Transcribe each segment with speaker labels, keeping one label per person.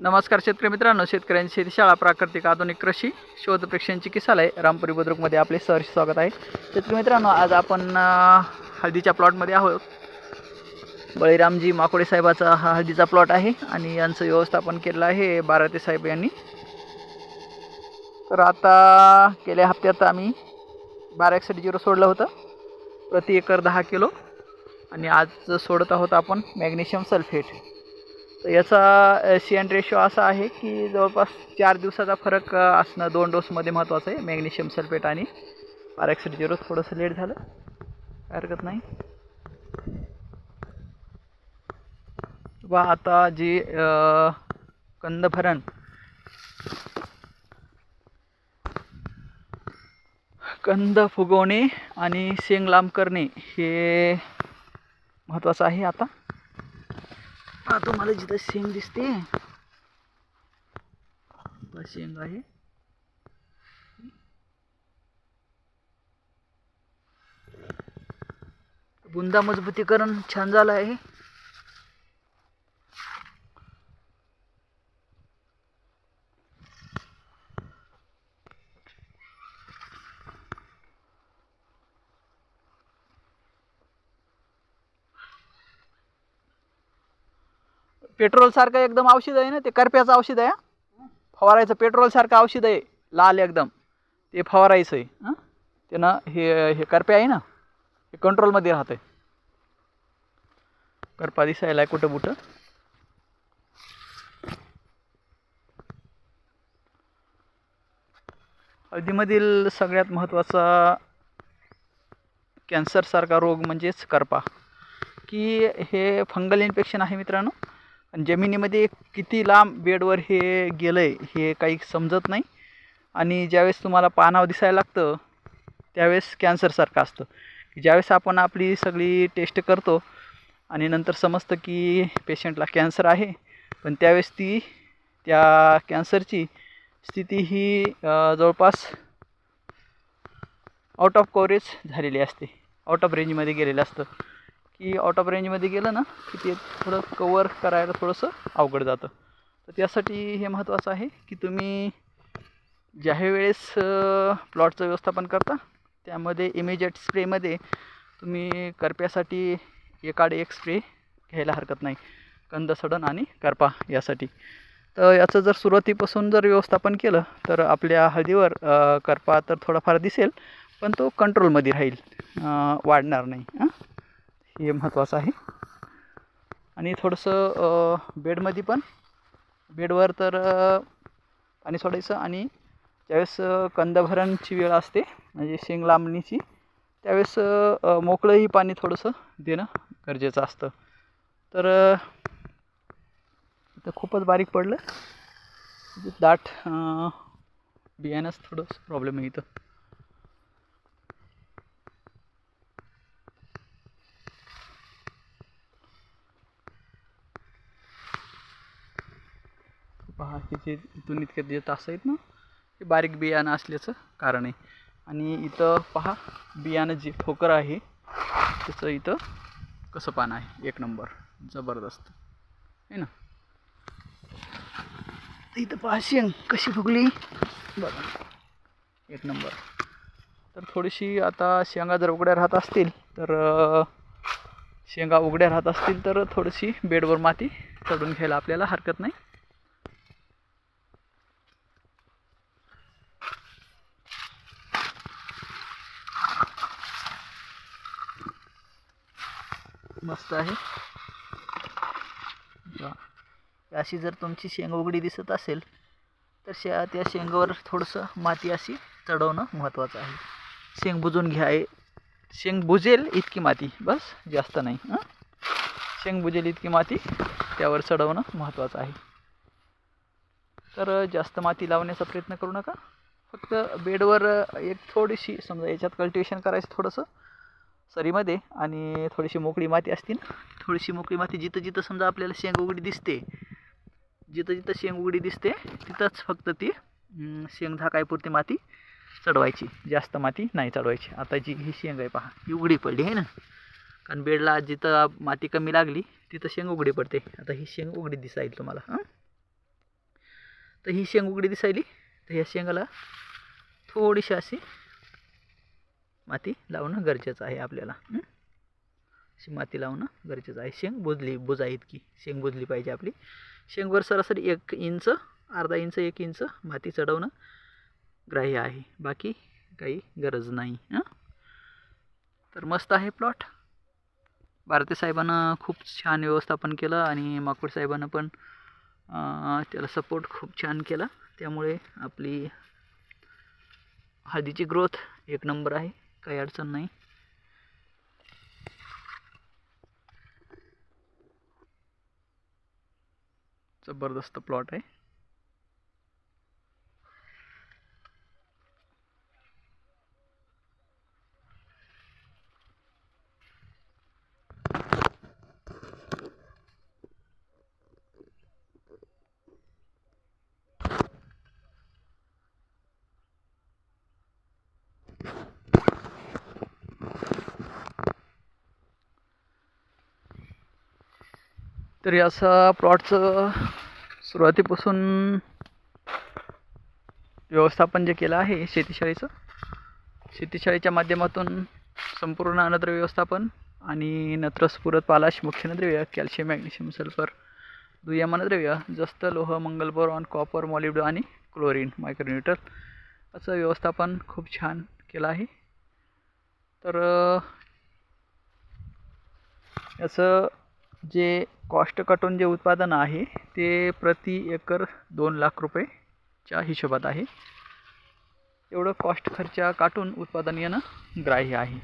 Speaker 1: नमस्कार शेतकरी मित्रांनो शेतकऱ्यांची शेतीशाळा प्राकृतिक आधुनिक कृषी शोध प्रेक्षण चिकित्सालय रामपुरी बुद्रुकमध्ये आपले सहर्ष स्वागत आहे. शेतकरी मित्रांनो आज आपण हळदीच्या प्लॉटमध्ये आहोत. बळीरामजी माकोडे साहेबाचा हा हळदीचा प्लॉट आहे आणि यांचं व्यवस्थापन केलेलं आहे बाराते साहेब यांनी. तर आता गेल्या हप्त्यात आम्ही बारा एकसष्ट झिरो सोडलं होतं. प्रति एकर दहा किलो. आणि आज सोडत आहोत आपण मॅग्नेशियम सल्फेट. तर याचा सी एन रेशो असा आहे की जवळपास चार दिवसाचा फरक असणं दोन डोसमध्ये महत्त्वाचं आहे मॅग्नेशियम सल्फेट आणि आर झिरो थोडंसं लेट झालं काय हरकत नाही. वा आता जी कंदभरण. कंद फुगवणे आणि शेंग लांब करणे हे महत्त्वाचं आहे आता. तुम्हाला जिथं शेंग दिसते. शेंग आहे. बुंदा मजबूतीकरण छान झालं आहे. पेट्रोलसारखं एकदम औषध आहे ना ते करप्याचं औषध आहे फवारायचं पेट्रोलसारखं औषध आहे लाल एकदम. ते फवारायचं आहे हां? त्यानं हे हे करप्या आहे ना हे कंट्रोलमध्ये राहतं करपा दिसायला आहे कुठं बुटं? हळदीमधील सगळ्यात महत्त्वाचा कॅन्सरसारखा रोग म्हणजेच करपा. की हे फंगल इन्फेक्शन आहे मित्रांनो आणि जमिनीमध्ये किती लांब बेडवर हे गेलं आहे हे काही समजत नाही. आणि ज्यावेळेस तुम्हाला पानावर दिसायला लागतं त्यावेळेस कॅन्सरसारखं असतं. की ज्यावेळेस आपण आपली सगळी टेस्ट करतो आणि नंतर समजतं की पेशंटला कॅन्सर आहे पण त्यावेळेस ती त्या कॅन्सरची स्थिती ही जवळपास आउट ऑफ कव्हरेज झालेली असते. आउट ऑफ रेंजमध्ये गेलेलं असतं. की आउट ऑफ रेंजमध्ये गेलं ना की ते थोडं कवर करायला थोडंसं अवघड जातं. तर त्यासाठी हे महत्त्वाचं आहे की तुम्ही ज्या वेळेस प्लॉटचं व्यवस्थापन करता त्यामध्ये इमिजिएट स्प्रेमध्ये तुम्ही करप्यासाठी एकाड एक स्प्रे घ्यायला हरकत नाही. कंद सडण आणि करपा यासाठी. तर याचं जर सुरुवातीपासून जर व्यवस्थापन केलं तर आपल्या हळदीवर करपा तर थोडाफार दिसेल पण तो कंट्रोलमध्ये राहील वाढणार नाही हां हे महत्त्वाचं आहे. आणि थोडंसं बेडमध्ये पण बेडवर तर पाणी सोडायचं आणि ज्यावेळेस कंदभरणची वेळ असते म्हणजे शेंग लांबणीची त्यावेळेस मोकळंही पाणी थोडंसं देणं गरजेचं असतं. तर इथं खूपच बारीक पडलं. दाट बियाण्यास बियाणंच थोडंसं प्रॉब्लेम आहे इथं. पहा हे जे इथून इतके जे तास आहेत ना हे बारीक बियाणं असल्याचं कारण आहे. आणि इथं पहा बियाणं जे ठोकर आहे त्याचं इथं कसं पान आहे? एक नंबर. जबरदस्त. आहे ना? इथं पहा शेंग कशी फुगली. बघा. एक नंबर. तर थोडीशी आता शेंगा जर उघड्या राहत असतील तर शेंगा उघड्या राहत असतील तर थोडीशी बेडवर माती चढून घ्यायला आपल्याला हरकत नाही. मस्त आहे. अशी जर तुमची शेंग उघडी दिसत असेल तर शे त्या शेंगावर थोडंसं माती अशी चढवणं महत्त्वाचं आहे. शेंग बुजून घ्या शेंग बुजेल इतकी माती बस जास्त नाही हां? शेंग बुजेल इतकी माती त्यावर चढवणं महत्त्वाचं आहे. तर जास्त माती लावण्याचा प्रयत्न करू नका. फक्त बेडवर एक थोडीशी समजा याच्यात कल्टिवेशन करायचं थोडंसं सरीमध्ये आणि थोडीशी मोकळी माती असते ना थोडीशी मोकळी माती जिथं जिथं समजा आपल्याला शेंग उघडी दिसते जिथं जिथं शेंग उघडी दिसते तिथंच फक्त ती शेंग झाकायपुरती माती चढवायची. जास्त माती नाही चढवायची. आता जी ही शेंग आहे पहा ही उघडी पडली आहे ना. कारण बेडला जिथं माती कमी लागली तिथं शेंग उघडी पडते. आता ही शेंग उघडी दिसायली तुम्हाला हां? तर ही शेंग उघडी दिसायली तर ह्या शेंगाला थोडीशी अशी माती लावणं गरजेचं आहे आपल्याला अशी माती लावणं गरजेचं आहे. शेंग बुजली बुजा इतकी. शेंग बुजली पाहिजे आपली. शेंगवर सरासरी एक इंच अर्धा इंच एक इंच माती चढवणं ग्राह्य आहे. बाकी काही गरज नाही हां? तर मस्त आहे प्लॉट. भारती साहेबानं खूप छान व्यवस्थापन केलं आणि माकुड साहेबानं पण त्याला सपोर्ट खूप छान केला. त्यामुळे आपली हळदीची ग्रोथ एक नंबर आहे. काही अडचण नाही. जबरदस्त प्लॉट आहे. तर असं प्लॉटचं सुरुवातीपासून व्यवस्थापन जे केलं आहे शेतीशाळेचं शेतीशाळेच्या माध्यमातून संपूर्ण अन्नद्रव्य व्यवस्थापन आणि नत्रस्फुरत पालाश मुख्य नद्रव्य कॅल्शियम मॅग्नेशियम सल्फर दुय्यम अनद्रव्य जस्त लोह मंगल बोरॉन कॉपर मॉलिब्डो आणि क्लोरीन मायक्रोन्युट्रल असं व्यवस्थापन खूप छान केलं आहे. तर याचं जे कॉस्ट कटून जे उत्पादन आहे ते प्रति एकर दोन लाख रुपयेच्या हिशोबात आहे. एवढं कॉस्ट खर्च काटून उत्पादन येणं ग्राह्य आहे.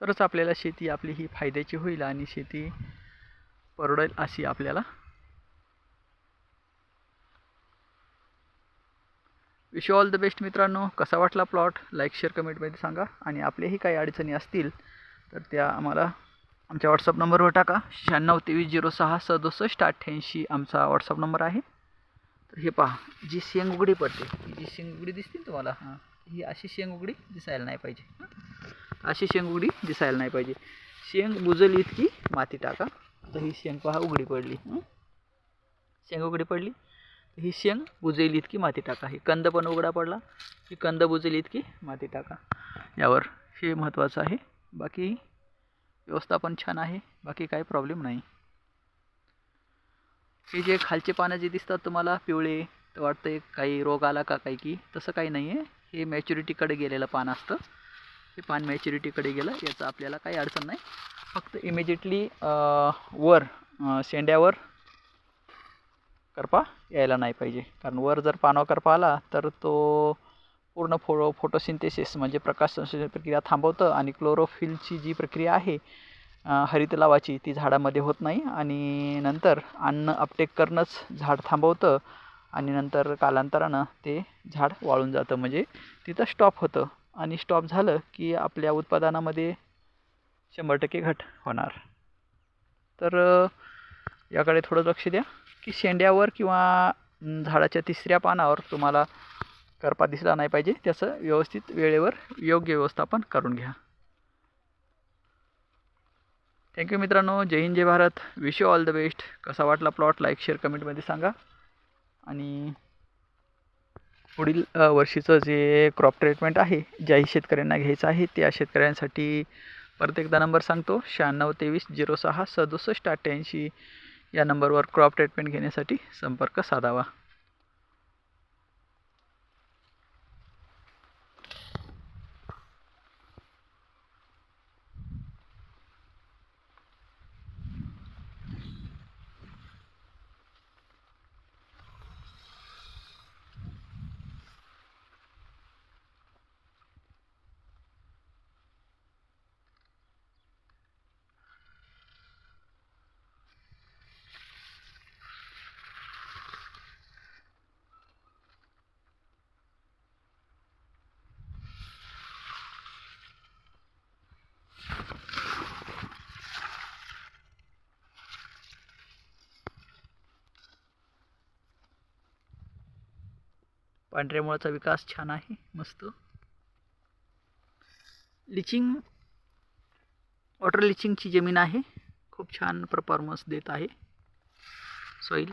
Speaker 1: तरच आपल्याला शेती आपली ही फायद्याची होईल आणि शेती परवडेल अशी आपल्याला विश ऑल द बेस्ट मित्रांनो. कसा वाटला प्लॉट लाईक शेअर कमेंटमध्ये सांगा. आणि आपल्याही काही अडचणी असतील तर त्या आम्हाला आमच्या व्हॉट्सअप नंबरवर टाका. शहाण्णव तेवीस झिरो सहा सदुसष्ट अठ्ठ्याऐंशी आमचा व्हॉट्सअप नंबर आहे. तर हे पहा जी शेंग उघडी पडते ही जी शेंग उघडी दिसते तुम्हाला हां ही अशी शेंग उघडी दिसायला नाही पाहिजे. अशी शेंग उघडी दिसायला नाही पाहिजे. शेंग बुजली इतकी माती टाका. तर ही शेंग पहा उघडी पडली. शेंग उघडी पडली. ही शेंग बुजेल इतकी माती टाका. ही कंद पण उघडा पडला. ही कंद बुजेल इतकी माती टाका. यावर हे महत्त्वाचं आहे. बाकी व्यवस्थापन छान आहे बाकी काही प्रॉब्लेम नाही. हे जे खालचे पानं जे दिसतात तुम्हाला पिवळे तर वाटतं काही रोग आला का काही की तसं काही नाही आहे हे मॅच्युरिटीकडे गेलेलं पान असतं. हे पान मॅच्युरिटीकडे गेलं याचं आपल्याला काही अडचण नाही. फक्त इमिजिएटली वर शेंड्यावर करपा यायला नाही पाहिजे. कारण वर जर पानावर करपा आला तर तो पूर्ण फो फोटोसिंथेसिस म्हणजे प्रकाश संश्लेषण प्रक्रिया थांबवतं आणि क्लोरोफिलची जी प्रक्रिया आहे हरित लावाची ती झाडामध्ये होत नाही आणि नंतर अन्न अपटेक करणंच झाड थांबवतं आणि नंतर कालांतरानं ते झाड वाळून जातं. म्हणजे तिथं स्टॉप होतं आणि स्टॉप झालं की आपल्या उत्पादनामध्ये शंभर टक्के घट होणार. तर याकडे थोडं लक्ष द्या की शेंड्यावर किंवा झाडाच्या तिसऱ्या पानावर तुम्हाला करपा दिसला नाही पाहिजे. त्याचं व्यवस्थित वेळेवर योग्य व्यवस्थापन करून घ्या. थँक्यू मित्रांनो. Jai Hind Jai Bharat. Wish you all the best कसा वाटला प्लॉट लाईक शेअर कमेंटमध्ये सांगा. आणि पुढील वर्षीचं जे क्रॉप ट्रीटमेंट आहे ज्याही शेतकऱ्यांना घ्यायचं आहे त्या शेतकऱ्यांसाठी परत एकदा नंबर सांगतो. शहाण्णव तेवीस झिरो सहा सदुसष्ट अठ्ठ्याऐंशी या नंबरवर क्रॉप ट्रीटमेंट घेण्यासाठी संपर्क साधावा. पांढऱ्या मुळाचा विकास छान आहे मस्त. लिचिंग वॉटर लिचिंगची जमीन आहे. खूप छान परफॉर्मन्स देत आहे. सॉईल